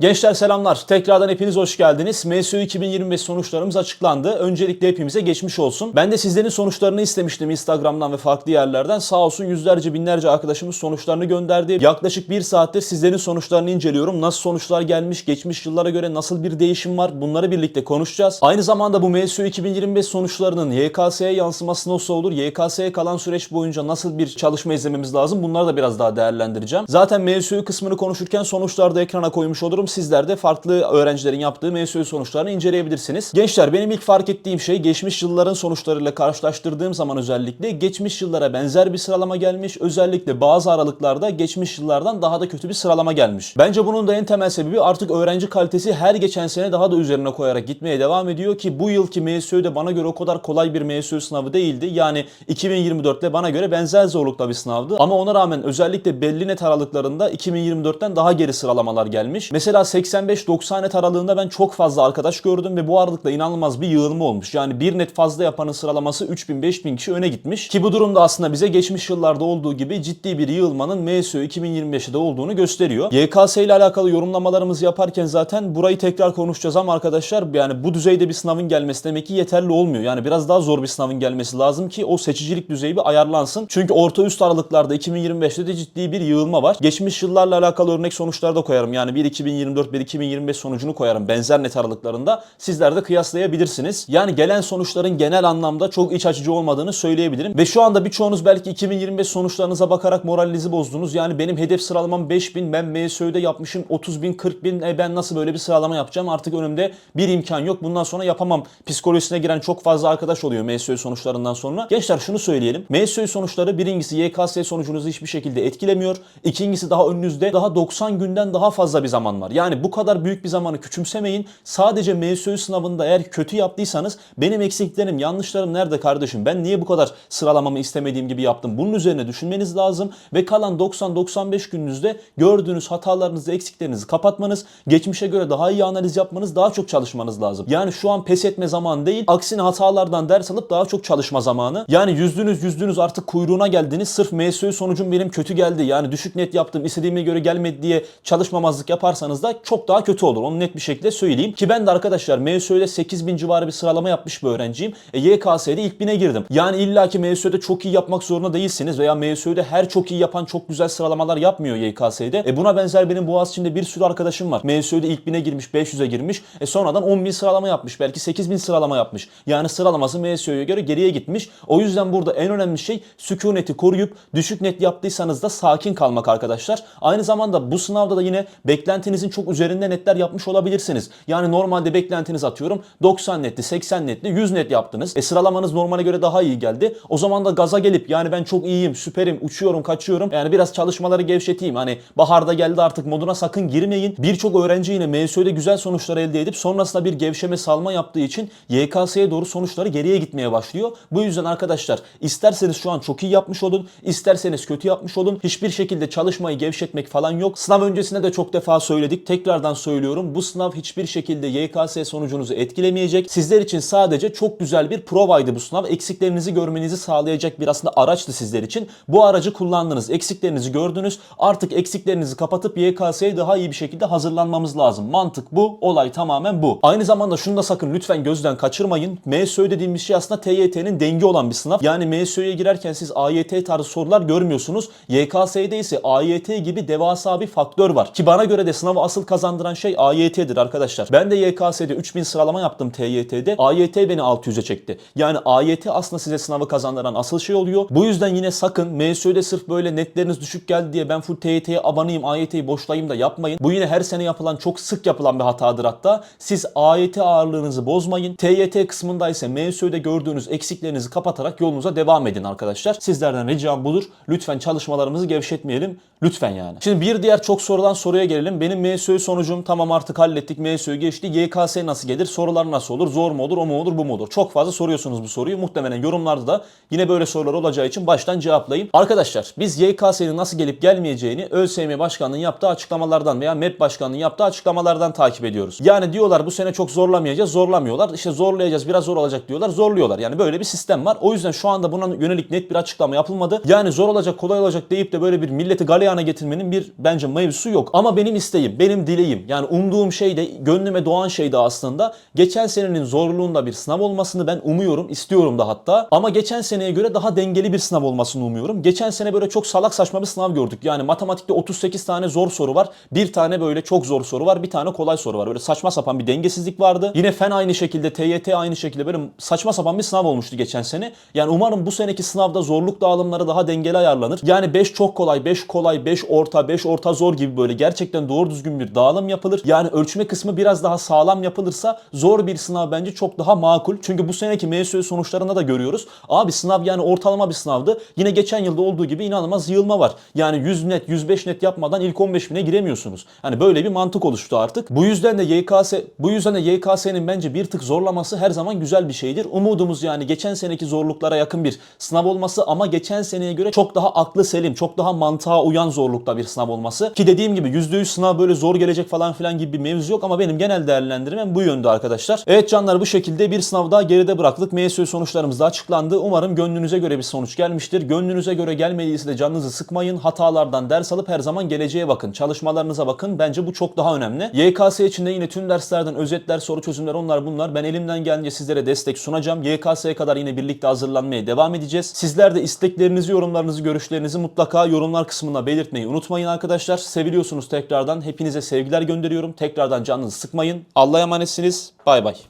Gençler selamlar. Tekrardan hepiniz hoş geldiniz. MSU 2025 sonuçlarımız açıklandı. Öncelikle hepimize geçmiş olsun. Ben de sizlerin sonuçlarını istemiştim Instagram'dan ve farklı yerlerden. Sağ olsun yüzlerce binlerce arkadaşımız sonuçlarını gönderdi. Yaklaşık bir saattir sizlerin sonuçlarını inceliyorum. Nasıl sonuçlar gelmiş, geçmiş yıllara göre nasıl bir değişim var bunları birlikte konuşacağız. Aynı zamanda bu MSU 2025 sonuçlarının YKS'ye yansıması nasıl olur? YKS'ye kalan süreç boyunca nasıl bir çalışma izlememiz lazım? Bunları da biraz daha değerlendireceğim. Zaten MSU kısmını konuşurken sonuçları da ekrana koymuş olurum. Sizler de farklı öğrencilerin yaptığı MSU sonuçlarını inceleyebilirsiniz. Gençler benim ilk fark ettiğim şey geçmiş yılların sonuçlarıyla karşılaştırdığım zaman özellikle geçmiş yıllara benzer bir sıralama gelmiş. Özellikle bazı aralıklarda geçmiş yıllardan daha da kötü bir sıralama gelmiş. Bence bunun da en temel sebebi artık öğrenci kalitesi her geçen sene daha da üzerine koyarak gitmeye devam ediyor ki bu yılki MSU de bana göre o kadar kolay bir MSU sınavı değildi. Yani 2024'te bana göre benzer zorlukta bir sınavdı. Ama ona rağmen özellikle belli net aralıklarında 2024'ten daha geri sıralamalar gelmiş. Mesela 85-90 net aralığında ben çok fazla arkadaş gördüm ve bu aralıkta inanılmaz bir yığılma olmuş. Yani bir net fazla yapanın sıralaması 3000-5000 kişi öne gitmiş. Ki bu durumda aslında bize geçmiş yıllarda olduğu gibi ciddi bir yığılmanın MSU 2025'de olduğunu gösteriyor. YKS ile alakalı yorumlamalarımızı yaparken zaten burayı tekrar konuşacağız ama arkadaşlar yani bu düzeyde bir sınavın gelmesi demek ki yeterli olmuyor. Yani biraz daha zor bir sınavın gelmesi lazım ki o seçicilik düzeyi bir ayarlansın. Çünkü orta üst aralıklarda 2025'te de ciddi bir yığılma var. Geçmiş yıllarla alakalı örnek sonuçlar da koyarım. Yani bir 2024 bir 2025 sonucunu koyarım benzer net aralıklarında. Sizler de kıyaslayabilirsiniz. Yani gelen sonuçların genel anlamda çok iç açıcı olmadığını söyleyebilirim. Ve şu anda birçoğunuz belki 2025 sonuçlarınıza bakarak moralinizi bozdunuz. Yani benim hedef sıralamam 5000 ben MSÖ'de yapmışım 30 bin 40 bin e ben nasıl böyle bir sıralama yapacağım artık önümde bir imkan yok bundan sonra yapamam psikolojisine giren çok fazla arkadaş oluyor MSÖ sonuçlarından sonra. Gençler şunu söyleyelim. MSÖ sonuçları birincisi YKS sonucunuzu hiçbir şekilde etkilemiyor. İkincisi daha önünüzde daha 90 günden daha fazla bir zaman var. Yani bu kadar büyük bir zamanı küçümsemeyin. Sadece MSÖ sınavında eğer kötü yaptıysanız benim eksiklerim, yanlışlarım nerede kardeşim? Ben niye bu kadar sıralamamı istemediğim gibi yaptım? Bunun üzerine düşünmeniz lazım ve kalan 90-95 gününüzde gördüğünüz hatalarınızı, eksiklerinizi kapatmanız, geçmişe göre daha iyi analiz yapmanız, daha çok çalışmanız lazım. Yani şu an pes etme zamanı değil, aksine hatalardan ders alıp daha çok çalışma zamanı. Yani yüzdünüz yüzdünüz artık kuyruğuna geldiniz. Sırf MSÖ sonucum benim kötü geldi. Yani düşük net yaptım, istediğime göre gelmedi diye çalışmamazlık yaparsanız da çok daha kötü olur. Onu net bir şekilde söyleyeyim. Ki ben de arkadaşlar MSÖ'de 8000 civarı bir sıralama yapmış bir öğrenciyim. E, YKS'de ilk bine girdim. Yani illaki MSÖ'de çok iyi yapmak zorunda değilsiniz veya MSÖ'de her çok iyi yapan çok güzel sıralamalar yapmıyor YKS'de. E buna benzer benim Boğaziçi'nde bir sürü arkadaşım var. MSÖ'de ilk bine girmiş, 500'e girmiş. E sonradan 10.000 sıralama yapmış. Belki 8.000 sıralama yapmış. Yani sıralaması MSÖ'ye göre geriye gitmiş. O yüzden burada en önemli şey sükuneti koruyup düşük net yaptıysanız da sakin kalmak arkadaşlar. Aynı zamanda bu sınavda da yine beklentinizin çok üzerinde netler yapmış olabilirsiniz. Yani normalde beklentiniz atıyorum 90 netli, 80 netli, 100 net yaptınız. E sıralamanız normale göre daha iyi geldi. O zaman da gaza gelip yani ben çok iyiyim, süperim, uçuyorum, kaçıyorum. Yani biraz çalışmaları gevşeteyim. Hani baharda geldi artık moduna sakın girmeyin. Birçok öğrenci yine MSÖ'de güzel sonuçlar elde edip sonrasında bir gevşeme salma yaptığı için YKS'ye doğru sonuçları geriye gitmeye başlıyor. Bu yüzden arkadaşlar isterseniz şu an çok iyi yapmış olun, isterseniz kötü yapmış olun. Hiçbir şekilde çalışmayı gevşetmek falan yok. Sınav öncesinde de çok defa söyledik. Tekrardan söylüyorum. Bu sınav hiçbir şekilde YKS sonucunuzu etkilemeyecek. Sizler için sadece çok güzel bir provaydı bu sınav. Eksiklerinizi görmenizi sağlayacak bir aslında araçtı sizler için. Bu aracı kullandınız. Eksiklerinizi gördünüz. Artık eksiklerinizi kapatıp YKS'ye daha iyi bir şekilde hazırlanmamız lazım. Mantık bu. Olay tamamen bu. Aynı zamanda şunu da sakın lütfen gözden kaçırmayın. MSÖ dediğimiz şey aslında TYT'nin dengi olan bir sınav. Yani MSÖ'ye girerken siz AYT tarzı sorular görmüyorsunuz. YKS'de ise AYT gibi devasa bir faktör var. Ki bana göre de sınavı asıl kazandıran şey AYT'dir arkadaşlar. Ben de YKS'de 3000 sıralama yaptım TYT'de. AYT beni 600'e çekti. Yani AYT aslında size sınavı kazandıran asıl şey oluyor. Bu yüzden yine sakın MSÖ'de sırf böyle netleriniz düşük geldi diye ben full TYT'ye abanayım, AYT'yi boşlayayım da yapmayın. Bu yine her sene yapılan çok sık yapılan bir hatadır hatta. Siz AYT ağırlığınızı bozmayın. TYT kısmında ise MSÖ'de gördüğünüz eksiklerinizi kapatarak yolunuza devam edin arkadaşlar. Sizlerden ricam budur. Lütfen çalışmalarımızı gevşetmeyelim. Lütfen yani. Şimdi bir diğer çok sorulan soruya gelelim. Benim MSÖ sonucum tamam artık hallettik. MSÖ geçti. YKS nasıl gelir? Sorular nasıl olur? Zor mu olur? O mu olur? Bu mu olur? Çok fazla soruyorsunuz bu soruyu. Muhtemelen yorumlarda da yine böyle sorular olacağı için baştan cevaplayayım. Arkadaşlar biz YKS'nin nasıl gelip gelmeyeceğini ÖSYM Başkanlığı'nın yaptığı açıklamalardan veya MEP Başkanlığı'nın yaptığı açıklamalardan takip ediyoruz. Yani diyorlar bu sene çok zorlamayacağız. Zorlamıyorlar. İşte zorlayacağız biraz zor olacak diyorlar. Zorluyorlar. Yani böyle bir sistem var. O yüzden şu anda buna yönelik net bir açıklama yapılmadı. Yani zor olacak kolay olacak deyip de böyle bir milleti galeyana getirmenin bir bence mevzusu yok. Ama benim isteğim, benim benim dileğim yani umduğum şey de gönlüme doğan şey de aslında geçen senenin zorluğunda bir sınav olmasını ben umuyorum, istiyorum da hatta. Ama geçen seneye göre daha dengeli bir sınav olmasını umuyorum. Geçen sene böyle çok salak saçma bir sınav gördük. Yani matematikte 38 tane zor soru var. Bir tane böyle çok zor soru var. Bir tane kolay soru var. Böyle saçma sapan bir dengesizlik vardı. Yine fen aynı şekilde, TYT aynı şekilde böyle saçma sapan bir sınav olmuştu geçen sene. Yani umarım bu seneki sınavda zorluk dağılımları daha dengeli ayarlanır. Yani 5 çok kolay, 5 kolay, 5 orta, 5 orta zor gibi böyle gerçekten doğru düzgün bir dağılım yapılır. Yani ölçme kısmı biraz daha sağlam yapılırsa zor bir sınav bence çok daha makul. Çünkü bu seneki MSÜ sonuçlarında da görüyoruz. Abi sınav yani ortalama bir sınavdı. Yine geçen yılda olduğu gibi inanılmaz yığılma var. Yani 100 net, 105 net yapmadan ilk 15 bine giremiyorsunuz. Hani böyle bir mantık oluştu artık. Bu yüzden de YKS bu yüzden de YKS'nin bence bir tık zorlaması her zaman güzel bir şeydir. Umudumuz yani geçen seneki zorluklara yakın bir sınav olması ama geçen seneye göre çok daha aklı selim, çok daha mantığa uyan zorlukta bir sınav olması. Ki dediğim gibi %100 sınav böyle zor gelecek falan filan gibi bir mevzu yok ama benim genel değerlendirmem bu yönde arkadaşlar. Evet canlar bu şekilde bir sınav daha geride bıraktık. MSÜ sonuçlarımız da açıklandı. Umarım gönlünüze göre bir sonuç gelmiştir. Gönlünüze göre gelmediyse de canınızı sıkmayın. Hatalardan ders alıp her zaman geleceğe bakın. Çalışmalarınıza bakın. Bence bu çok daha önemli. YKS için de yine tüm derslerden özetler, soru çözümler onlar bunlar. Ben elimden gelince sizlere destek sunacağım. YKS'ye kadar yine birlikte hazırlanmaya devam edeceğiz. Sizler de isteklerinizi, yorumlarınızı, görüşlerinizi mutlaka yorumlar kısmına belirtmeyi unutmayın arkadaşlar. Seviliyorsunuz tekrardan. Hepinize sevgiler gönderiyorum. Tekrardan canınızı sıkmayın. Allah'a emanetsiniz. Bay bay.